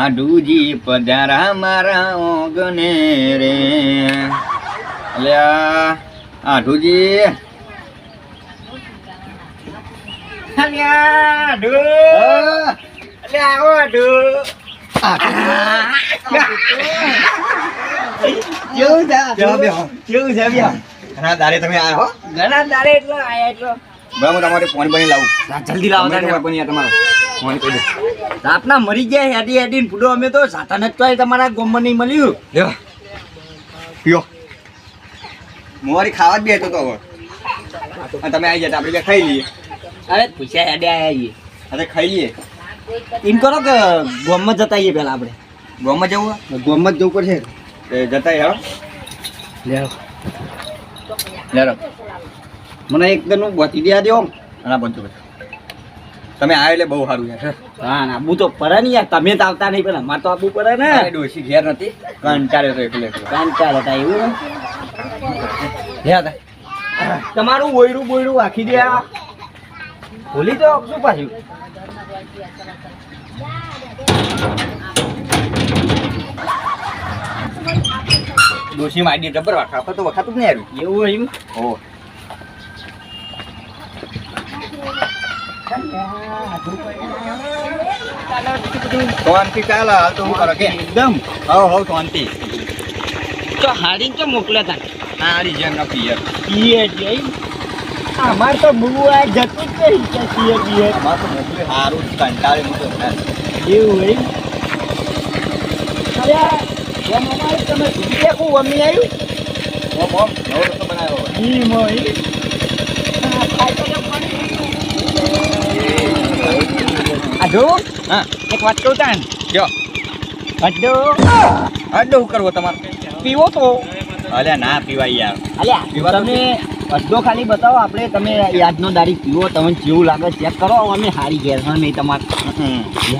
આડુજી પધારા મારા ઓગને રે. અલ્યા આઢુજી કેવું છે. કેવું છે ઘણા દારે તમે આવ્યા હો. ઘણા દારે એટલો આયા એટલો બરાબર તમારે ફોન બની લાવું. જલ્દી લાવો તમારે બની તમારો. ફોન કરી દો. રાતના મરી ગયા હેડી હેડી ફૂડો અમે તો સાધન નથી તો તમારા ગોમમાં નહીં મળ્યું. લ્યો. પીઓ. મોરી ખાવા જ બેઠો તો હવે. તમે આવી જતા આપણે ખાઈ લઈએ. અરે પૂછ્યા હેડે આયા છીએ. અરે ખાઈ લઈએ. એમ કરો કે ગોમમાં જતા આવીએ પહેલાં આપણે. ગોમમાં જવું ગોમમાં જ જવું પડશે. જતા યાર લે લેરો મને એકદમ બચી દે દો ના બધું બધું તમે આવ્યા એટલે બહુ સારું યાર હા ના હું તો પડે ને યાર. તમે તો આવતા નહીં પેલા મારે તો આબુ પડે ને. ડોસી ઘેર નથી. કંટાળે તો એટલે કંટાળે હતા એવું. લે તમારું બોયરું બોયરું આખી દે ભૂલી તો શું પાછું? ડોસી માં આઈડિયા ડબર વાખા તો વખાતું જ નહીં એવું એમ? આવ્યું શાંતિ ચાલે હાલ તો હું કરો કે? એકદમ. હવ હવ શાંતિ. તો હારીને તો મોકલ્યા તા? સારી જેમ ના પિયર. પીએ છે અમાર તો બહુ આ જતું જ નહીં કે પીએ પીએ અમાર તો મોકલી હારું કંટાળે હું એવું એમ? અરે એમ અમારે તમે ગયા અમી આવ્યું ઓમ ઓમ નવો રસ્તો બનાવ્યો ઈ મોઈ હા. એક વાત કહું તાન? જો. આઢો અડ્ડો કરવો તમારે? પીવો તો. અલ્યા ના પીવાય યાર. અલ્યા પીવા તમે અડધો ખાલી બતાવો આપણે તમે યાદનો દારી પીવો તમને જેવું લાગે ચેક કરો અમે હારી ઘેર હા નહીં તમારે.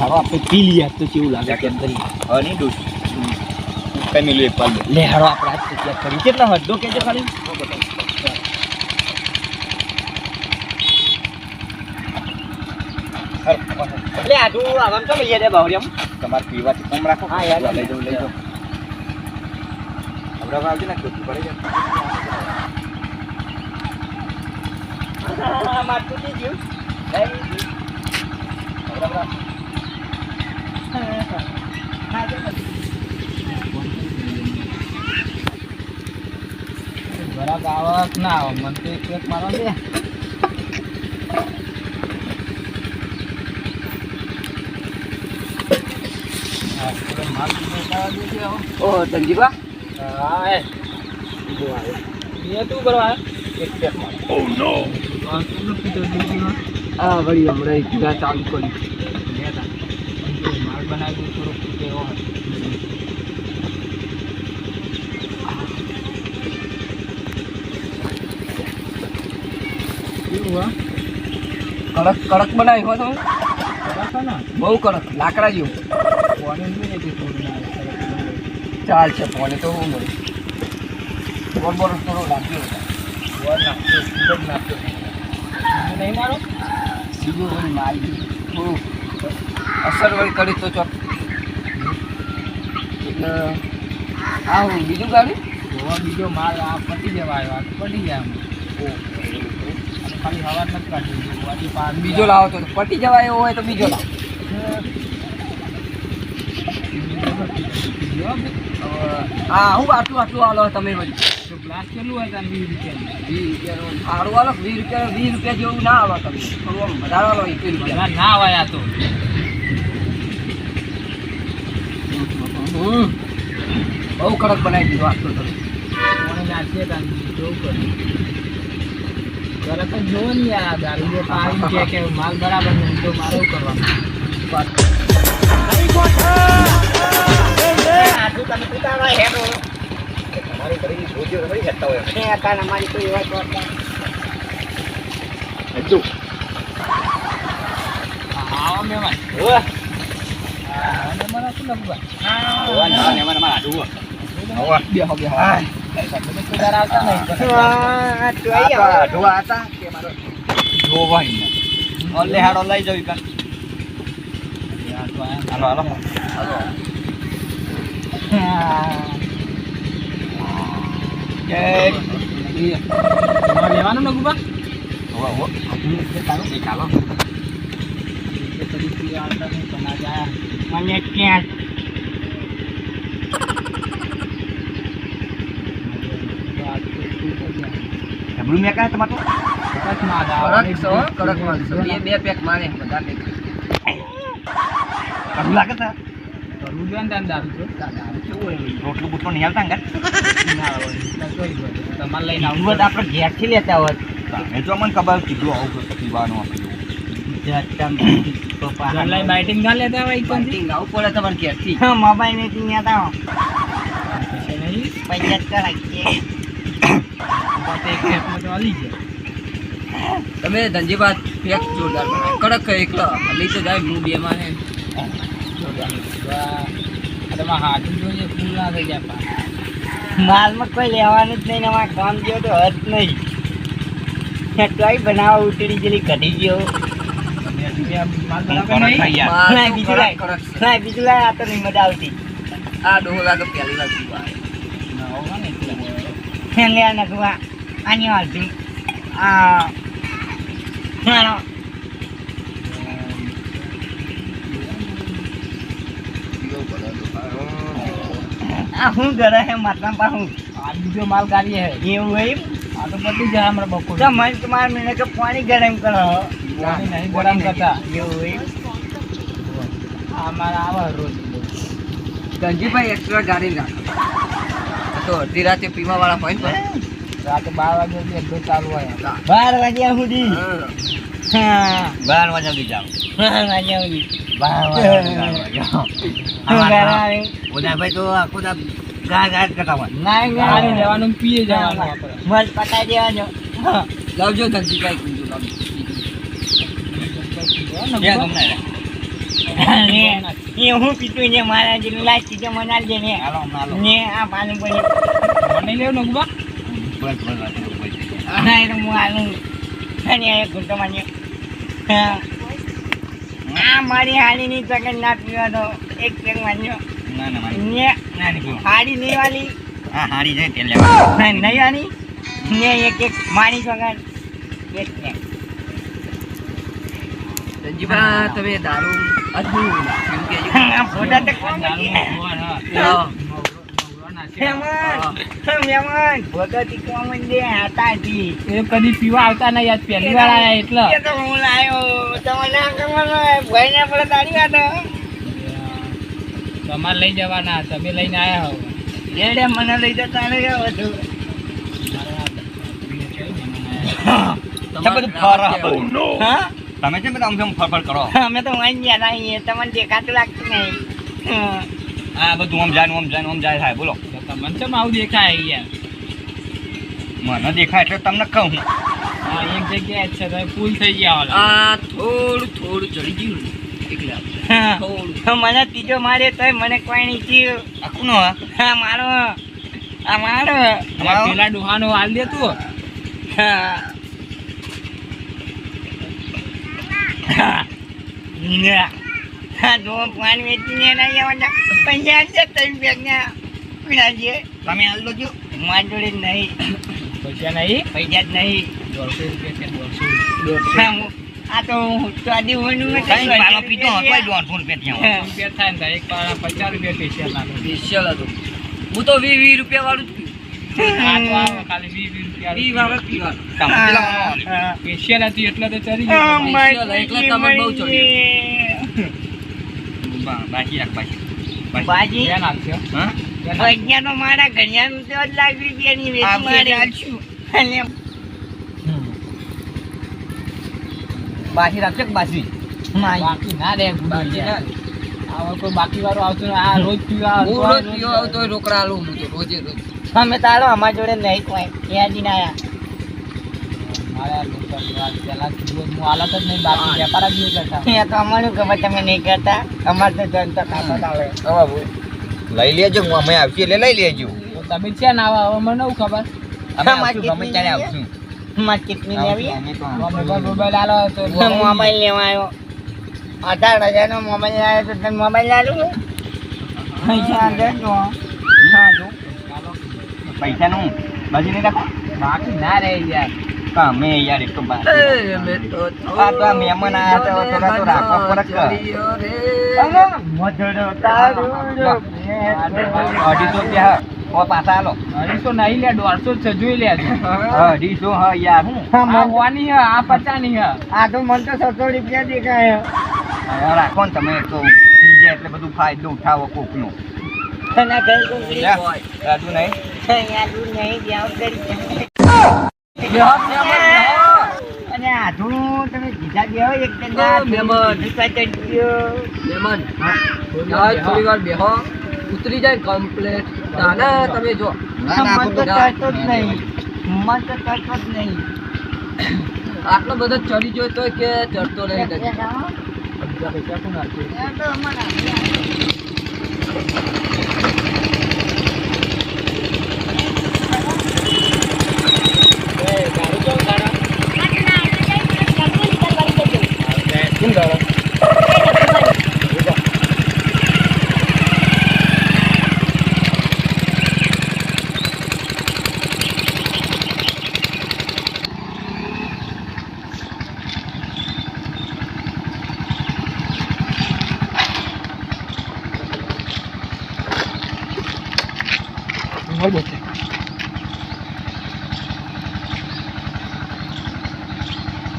હારો આપણે પી લઈએ તો કેવું લાગે કેમ કરી. હવે નહીં ડોશી કઈ મિલું એક પાલ લે હારો આપણે આજ ચેક કરી. કેટલા અડધો કેજો ખાલી? એટલે આટલું આરામ તો લઈએ રે બાવરિયામ તમારે પીવાથી કમ રાખો. હા, યાર. લઈ જાઉં લઈ જાઉં. હવે હવે ને ખોટું પડે છે માટલું થઈ ગયું. ઘરાક આવક ના આવે મને તો એક એક મારો દે ઓહો ધનજીબા હા એ. તું કરવા હા? વળી હમણાં એક જગ્યા ચાલુ કરી માલ બનાવી થોડોક એવો કડક કડક બનાવી હો તમે બહુ કડક લાકડા જેવું. ચાલ છે પોને તો હું મળે. બોર થોડો લાગ્યો નહીં મારો? સીધું વળી મારી થોડું અસર વળી કરી તો ચોક. એટલે આ હું બીજું ગાડી? બીજો માલ આ પટી જવાયો આ પટી જાય ખાલી હવા નથી કાઢી બીજો લાવો તો. પટી જવાય એવો હોય તો બીજો લાવો. હા હું આટલું આટલું આલો તમે વળી. ગ્લાસ કેટલું હોય તાર વીસ રૂપિયા વીસ રૂપિયા સારું આલો વીસ રૂપિયા વીસ રૂપિયા જેવું ના આલો તમે. થોડું આમ વધારે આલો એક રૂપિયા. ના હોય આ તો. બહુ કડક બનાવી દીધો આટલો તમે. માલ બરાબર નહીં તો મારે કરવાનું? તમારી ઘરેની ભોજ્યો તમારી હેઠતા હોય હજુ હોવા ના ને મને મારા હાડું હોય. હોવા. હા. આ તો હાડું હતા કે મારો જોવાય ને. ઓલે હાડો લઈ જવી કાં. હાલો હાલો હાલો લેવાનું ને ગુબા હોવો, હોવો. એક હાલો. મને ક્યાં જબરું મેં કાંઈ તમારે તો? કડક છો હો, કડક માલ છો બે બે પેક મારે બધા પેક કડવું લાગે છે? કરવું જોઈએ ને તારે દારૂ તો. રોટલું બોટલું નહીં હાલતા ને ઘર? ના હોય. એટલે કોઈ જ હોય. તમારે લઈને આવું આપણે ઘેરથી લેતા હોત. એ તો મને ખબર કીધું આવું પીવાનું આપણે બાઇટિંગ ના લેતા હોય? પાર્ટી લાવવું પડે તમારે ઘેરથી મોબાઈલ લેતા નહીં. જાય. તમે ધનજીભાઈ પેક જોરદાર. કડક એકલો લઈ તો જાય હું બે માં હે આ તમારે હાથું જોઈએ ફૂલ ના થઈ જાય માલમાં કોઈ લેવાનું જ નહીં અમારે કામ ગયો તો હજ નહીં. તોય બનાવવા ઉતરી ગયેલી કઢી ગયો. બીજું લાય. આ તો નહીં મજા આવતી. આ ડોહો લાગે પહેલી વાર પીવા લે આ નખવા. આની વાલથી આ હાલો. આ હું ઘરે હે માતા પાહું આ બીજો માલ ગાડીએ હે એવું હોય આ તો બધું જાય હમણાં બપોર. તો મને તમારે મને કે પાણી ગરમ કરો. પાણી નહીં ગરમ કરતા. એવું હોય આ મારા આવા રોજ. ધનજીભાઈ એક્સ્ટ્રા ગાડી રાખો તો અડધી રાતે પીવા વાળા હોય ને. રાતે બાર વાગે અડધો ચાલુ હોય. બાર વાગ્યા સુધી? બાર વાગ્યા સુધી જાઓ. બાર વાગ્યા સુધી. બાર વાગ્યા. ઉદયભાઈ તો આખો દા ગા ગા કરતા હોય. પાણી લેવાનું પીએ જવાનું મલ પટાઈ દેવાનો. લાવજો ધનજીભાઈ કીધું લાવજો? એ હું પીતું ને મારા જે લાઈટ ચીજો મનાલ દે ને. ને આ પાણી પડી મને લેવું નગુબા બસ, બસ, બસ, બસ, બસ. હા એટલે હું આલું એક ઘૂંટો માન્યો હા. મારી હાડી ની ના પીવા તો એક પેક માન્યો ના, ના, ને ના. હાડી નહીં વાલી હા, છે, લેવા. નહીં નહીં આની ને એક એક માણી વગર એક ને તમે દારૂ કહેજો. ફોટા કદી પીવા આવતા નહીં આજ પહેલી વાર આયા એટલે હું ના ના વાતો. તમારે લઈ જવાના તમે લઈને આવ્યા હો લેડે મને લઈ જતા રહ્યો બધું. હા? તમે છે બધા આમ તેમ ફરફર કરો અમે તો વાંચી ગયા ના છીએ. તમને દેખાતું લાગતું નહીં હા. બધું આમ જાય ને આમ જાય આમ જાય થાય બોલો તમને કેમ આવું દેખાય યાર મને દેખાય એટલે તમને કહું. હા એક જગ્યાએ છે તો ફૂલ થઈ ગયા આ થોડું થોડું ચડી ગયું થોડું. મને ત્રીજો મારે તોય મને કોઈ નહીં થયું. આ કોનો હા મારો આ મારો. પેલા ડુહાનો હાલ દે તું હા. હા. જો પાણી વેચીને એના આવવાના. પૈસા છે ત્રણ બેગના પીણા છે તમે હાલ દો છો મારી જોડે નહીં. પૈસા નહીં? પૈસા જ નહીં. દોઢસો રૂપિયા કે દોઢસો. હું- આ તો હું તો આદી પાલો પીતો હોય રૂપિયા. દોઢસો રૂપિયા થયા. રૂપિયા થાય ને એક પાડા પચાસ રૂપિયા સ્પેશિયલ લાગે સ્પેશિયલ હતું. હું તો વીસ વીસ રૂપિયા વાળું જ પીવું. હતી બાકી પૈસા તો મારા ઘડિયાળનું તો જ લાખ રૂપિયાની આ વેચી મારે. અને બાકી રાખજો કે બાકી? બાકી ના રે બાકી ના. કોઈ બાકી વાળો આવતો આ રોજ પીવા હું રોજ પીવા આવું રોકડા આલું હું તો રોજે રોજ. અમે તારો અમારા જોડે નહીં કોઈ. ત્યાંથી ના આયા. મારે આ લોકો પીવા પેલા કીધું હું હાલત જ નહીં બાકી વેપાર જ નહીં કરતા. અમારું ખબર તમે નહીં કરતા. અમારે તો જનતા ખાતા જ આવે. લઈ લેજો હું અમે આવશે એટલે લઈ લેજો. તમે છે ને આવા? મને શું ખબર. અમે આવશું ગમે ત્યારે આવશું? મારે કેટલી લેવી અમે મોબાઈલ આલો તો મોબાઈલ લેવા આવ્યો. અઢાર હજારનો મોબાઈલ આવ્યો તો તને મોબાઈલ આલું પૈસા અંદર જો હા જો. પૈસાનું બાજુ નહીં રાખો? બાકી ના રહે યાર. હા મેં યાર એક તો બાર આ મહેમાન આયા થોડા અઢીસો રૂપિયા ઓ પાછા આલો અઢીસો નહીં લે દોઢસો છે જોઈ લે અઢીસો હા યાર હું. હે આ પચાની હ. આ તો મને તો સસો રૂપિયા દેખાય. રાખો ને તમે તો બીજા એટલે બધું ફાયદો ઉઠાવો કોકનો. તના ઘર કોકડી રાજુ નહીં. રાજુ નહીં જાવ કરી. અને આધું તમે જીજા ગયો એક મહેમાન. મહેમાન થોડી વાર બેહો. ઉતરી જાય કમ્પ્લેટ દાદા તમે જો. મન તો ચડતો જ નહીં. મન તો ચડતો જ નહીં. આટલો બધો ચડી જોઈ તો કે ચડતો નહીં. પૈસા કોણ આપશે?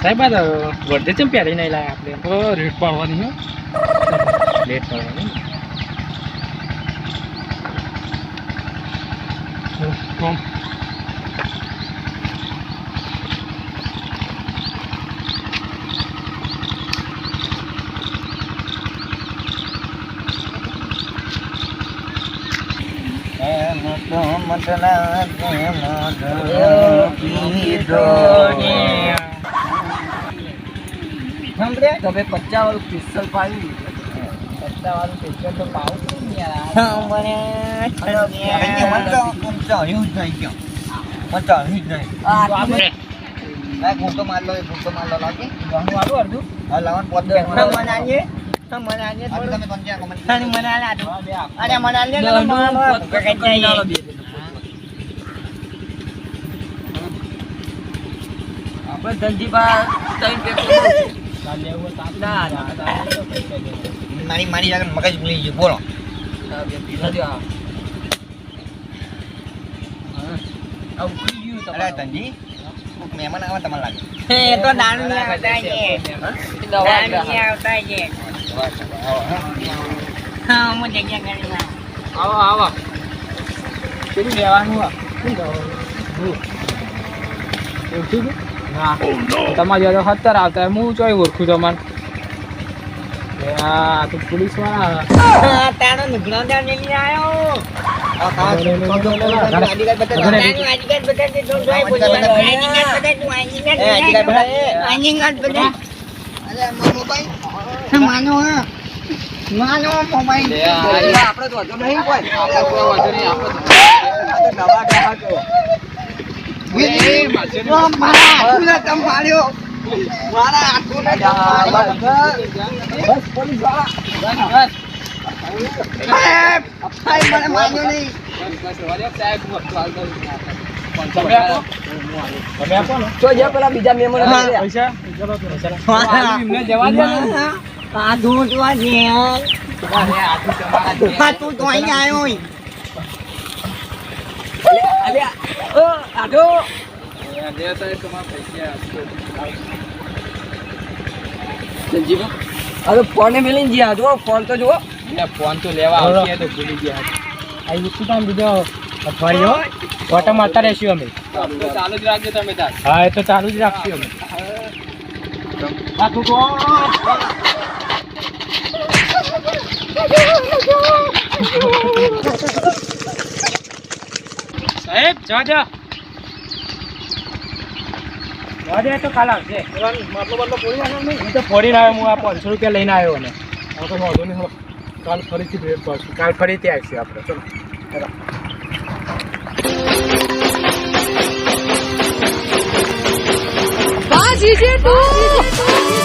સાહેબ આ વર્ધે ચમ પહેરી નહીં લાયા આપણે તો રેટ પાડવાની હો. રેટ પાડવાની કોમ. એમ તો મતલા સાંભળે તમે પચાસ વાળું પિસ્તલ પાડી વાળું પિસ્તલ તો પાવું છું ને યાર સાંભળે મને તો આમ ચડ્યું જ નહીં ક્યાં મને ચડ્યું જ નહીં આ તો આપણે માર લો એ ઘૂંટો માર લો લાગી ઘણું વાળું અડધું હા લાવણ પોત દસ મને મને મને આલીએ થોડું તમે તમે પંચાયત કોમન ખાલી મને આલે આટલું હા, બે આપ. અરે મને આલીએ ને દહનું મને પોત પોત કઈ કરી નાખો જઈએ બે. આપણે ધનજીભાઈ મારી મારી આગળ મગજ ભૂલી ગયું. બોલો. પીલા મહેમાન આવે તમારે લાગે. એ તો નહીં આવતા છે. દવા આવતા છે. હા હું જગ્યા કરી આવો આવો. કેટલું લેવાનું શું એવું તમારી જોડે સત્તર આવતા હું ચોય ઓળખું તમારે. આ તો પોલીસવાળા તારો ત્યાં આવ્યો માનો માનો મોબાઈલ. લે, તો નહીં કોઈ. આપણે કોઈ વાંધો નહીં, આપણે તો- આ તો નવા નવા તો. મારા હાથુને તમ માર્યો મને માર્યો નહીં સાહેબ, બીજા આવ્યા. પૈસા? જવા દે આ ધૂંટ વાગે આ હાથું તમારા જ આ તું તો અહીં આવ્યો. અલ્યા. સંજીવભાઈ, ફોને મેલીને જ્યાં જુઓ ફોન તો જુઓ. ફોન તો લેવા આવશે તો ભૂલી ગયા. આ વસ્તુ કામ બીજો અઠવાડિયો ફોટો મારતા રહેશું અમે. ચાલુ જ રાખજો તમે હા એ તો ચાલુ જ રાખશું અમે. સાહેબ જવા દો જવા તો કાલ આવશે માટલો બાટલો ફોડી નાખ્યો નહીં હું તો ફોડીને આવ્યો હું આ પાંચસો રૂપિયા લઈને આવ્યો અને આ તો વાંધો નહીં. કાલ ફરીથી ભેટ પાડશું કાલ ફરીથી આવીશું આપણે. ચલો Base de tu!